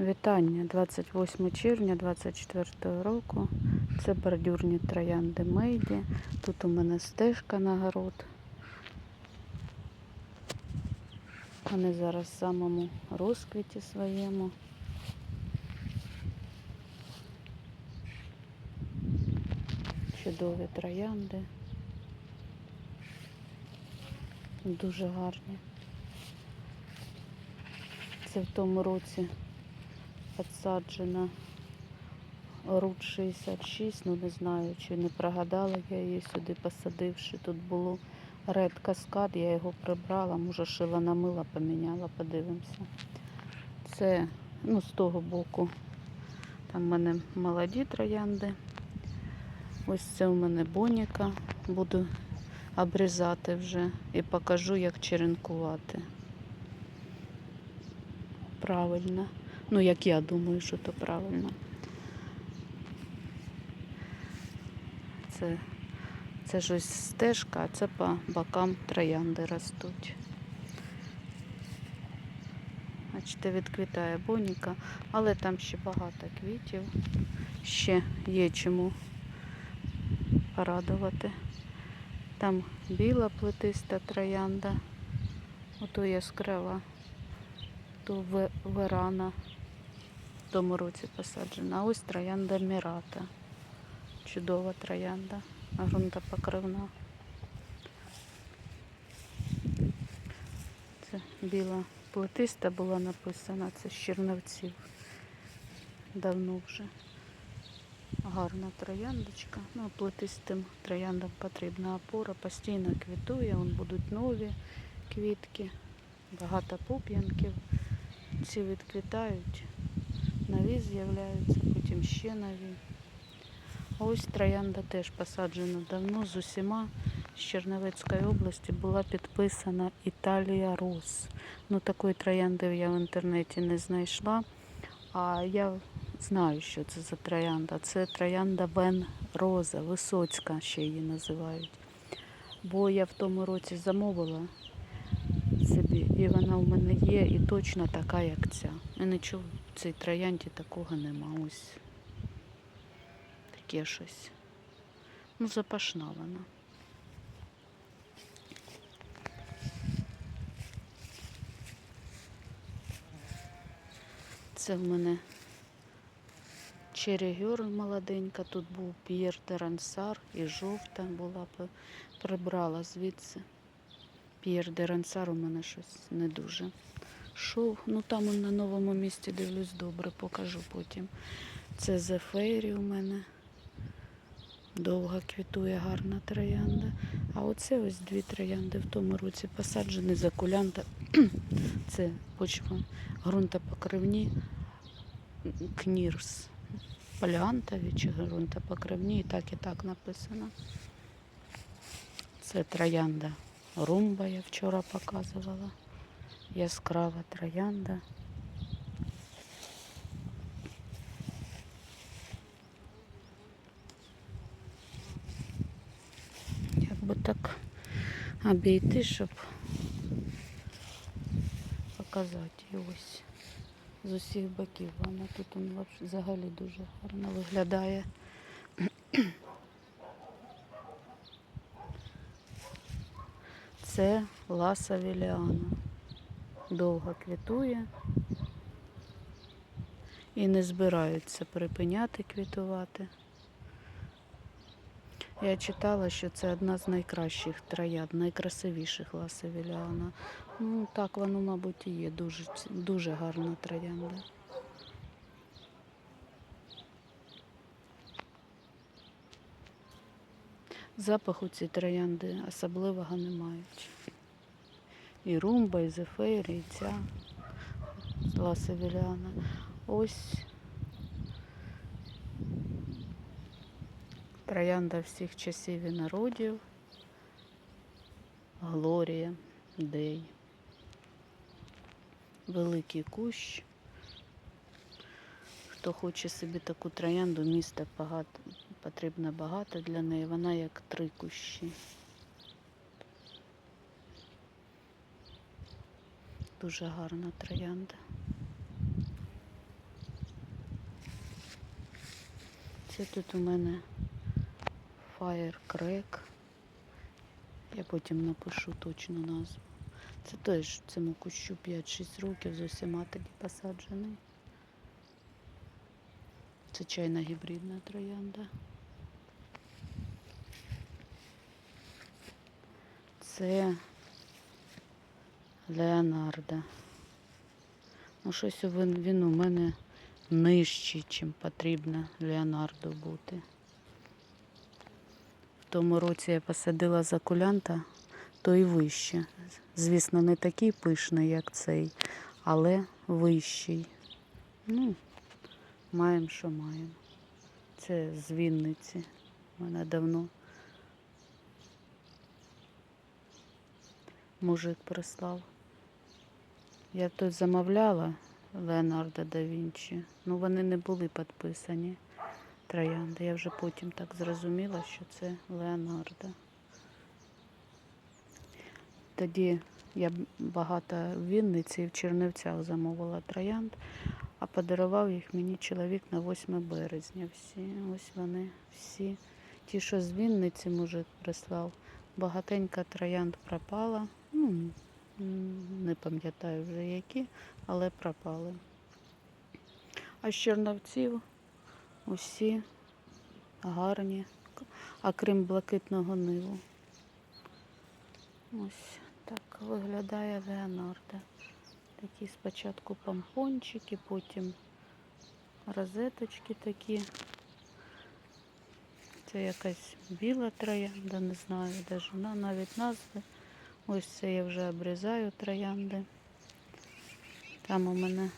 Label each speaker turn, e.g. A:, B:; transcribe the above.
A: Вітання 28 червня 24 року. Це бордюрні троянди Мейді. Тут у мене стежка на город. Вони зараз в самому розквіті своєму. Чудові троянди. Дуже гарні. Це в тому році підсаджена Рут 66, ну не знаю, чи не прогадала я її сюди посадивши. Тут було ред каскад, я його прибрала, може шила намила, поміняла, подивимося. Це ну, з того боку. Там в мене молоді троянди. Ось це у мене боніка. Буду обрізати вже і покажу, як черенкувати. Правильно. Ну, як я думаю, що то правильно. Це, це ж ось стежка, а це по бокам троянди ростуть. Бачите, відквітає боніка, але там ще багато квітів. Ще є чому порадувати. Там біла плетиста троянда, ото яскрава, то ве- верана в тому році посаджена. Ось троянда Мірата. Чудова троянда, ґрунтопокривна. Це біла плетиста була написана, це з Черновців. Давно вже. Гарна трояндочка. Ну, плетистим трояндам потрібна опора, постійно квітує, вон будуть нові квітки, багато пуп'янків. Ці відквітають, нові з'являються, потім ще нові. Ось троянда теж посаджена давно з усіма. З Черновецької області була підписана Італія Рос. Ну, такої троянди я в інтернеті не знайшла. А я знаю, що це за троянда. Це троянда Вен Роза, Висоцька ще її називають. Бо я в тому році замовила собі, і вона в мене є, і точно така, як ця. І нічого цій троянді такого нема. Ось таке щось. Ну, запашна вона. Це в мене черегюр молоденька, тут був П'єр Дерансар і жовта була, прибрала звідси. П'єр Дерансар у мене щось не дуже. Шов, ну там он на новому місці дивлюсь добре, покажу потім. Це Зефейрі у мене. Довга квітує гарна троянда. А оце ось дві троянди в тому році посаджені за кулянта. Це почва ґрунтопокривні кнірс. Поліантові чи ґрунтопокривні, і так і так написано. Це троянда румба, я вчора показувала. Яскрава троянда. Як би так обійти, щоб показати її ось з усіх боків. Вона тут взагалі дуже гарно виглядає. Це Ласа Віліана. Довго квітує і не збираються припиняти квітувати. Я читала, що це одна з найкращих троянд, найкрасивіших Ласа Віліана. Ну, так воно, мабуть, і є. Дуже, дуже гарна троянда. Запаху ці троянди особливого не мають. І румба, і зефейр, і ця Ласа Віліана. Ось троянда всіх часів і народів. Глорія, Дей. Великий кущ. Хто хоче собі таку троянду, міста багато, потрібно багато для неї. Вона як три кущі. Дуже гарна троянда. Це тут у мене Firecrack. Я потім напишу точну назву. Це теж цьому кущу 5-6 років, з усіма тоді посаджений. Це чайна гібридна троянда. Це Леонардо. Ну, щось він, він у мене нижчий, чим потрібно Леонардо бути. В тому році я посадила закулянта, то і вище. Звісно, не такий пишний, як цей, але вищий. Ну, маємо, що маємо. Це з Вінниці. Мене давно мужик прислав. Я тут замовляла Леонардо да Вінчі, ну вони не були підписані троянди. Я вже потім так зрозуміла, що це Леонардо. Тоді я багато в Вінниці і в Чернівцях замовила троянд, а подарував їх мені чоловік на 8 березня. Всі. Ось вони всі. Ті, що з Вінниці мужик прислав, багатенька троянд пропала. Ну, не пам'ятаю вже які, але пропали. А з Черновців усі гарні, К- а крім блакитного ниву. Ось так виглядає Леонардо. Такі спочатку помпончики, потім розеточки такі. Це якась біла троянда, не знаю, даже на навіть назви. Ось це я вже обрізаю троянди. Там у мене